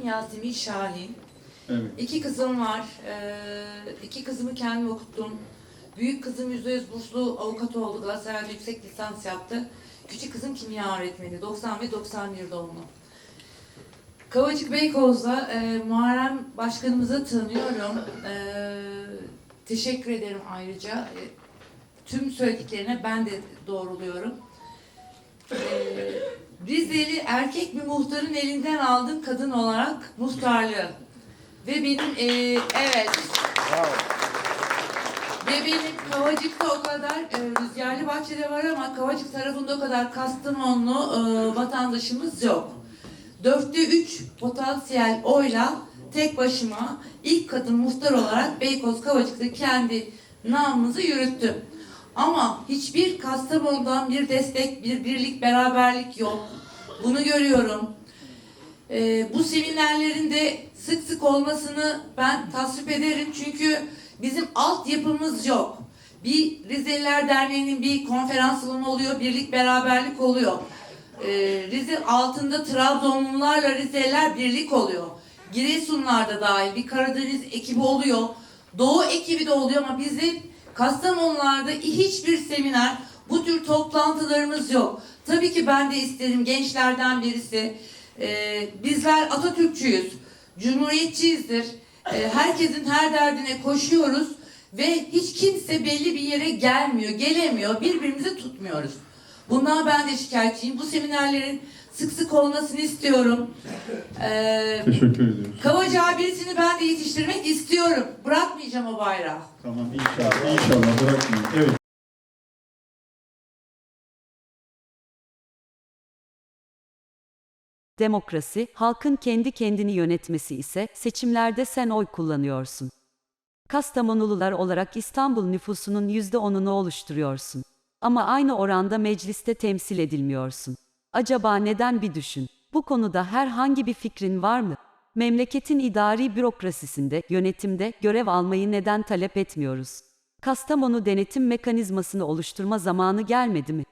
Yasemin Şahin. Evet. İki kızım var. Ee, iki kızımı kendim okuttum. Büyük kızım %100 burslu avukat oldu. Galatasaray'da yüksek lisans yaptı. Küçük kızım kimya öğretmeni. 90 ve 91 doğumlu. Kavacık Beykoz'da e, Muharrem Başkanımızı tanıyorum. E, teşekkür ederim ayrıca. E, tüm söylediklerine ben de doğruluyorum. E, Rizeli erkek bir muhtarın elinden aldım kadın olarak muhtarlığı. Ve benim e, evet ve benim Kavacık'ta o kadar e, Rüzgarlı Bahçe'de var ama Kavacık tarafında o kadar Kastamonlu e, vatandaşımız yok. Dörtte üç potansiyel oyla tek başıma ilk kadın muhtar olarak Beykoz Kavacık'ta kendi namımızı yürüttüm. Ama hiçbir Kastamonu'dan bir destek, bir birlik, beraberlik yok. Bunu görüyorum. Ee, bu seminerlerin de sık sık olmasını ben tasvip ederim çünkü bizim altyapımız yok. Bir Rizeliler Derneği'nin bir konferans salonu oluyor, birlik beraberlik oluyor. Ee, Rize altında Trabzonlularla Rizeliler birlik oluyor. Giresunlar da dahil bir Karadeniz ekibi oluyor. Doğu ekibi de oluyor ama bizim Kastamonularda hiçbir seminer, bu tür toplantılarımız yok. Tabii ki ben de isterim gençlerden birisi. Ee, bizler Atatürkçüyüz, Cumhuriyetçiyizdir. Ee, herkesin her derdine koşuyoruz ve hiç kimse belli bir yere gelmiyor, gelemiyor, birbirimizi tutmuyoruz. Bundan ben de şikayetçiyim. Bu seminerlerin sık sık olmasını istiyorum. Ee, Teşekkür ediyoruz. Kavacağı birisini ben de yetiştirmek istiyorum. Bırakmayacağım o bayrağı. Tamam inşallah. İnşallah bırakmayın. Evet. Demokrasi, halkın kendi kendini yönetmesi ise seçimlerde sen oy kullanıyorsun. Kastamonulular olarak İstanbul nüfusunun %10'unu oluşturuyorsun. Ama aynı oranda mecliste temsil edilmiyorsun. Acaba neden bir düşün. Bu konuda herhangi bir fikrin var mı? Memleketin idari bürokrasisinde, yönetimde görev almayı neden talep etmiyoruz? Kastamonu denetim mekanizmasını oluşturma zamanı gelmedi mi?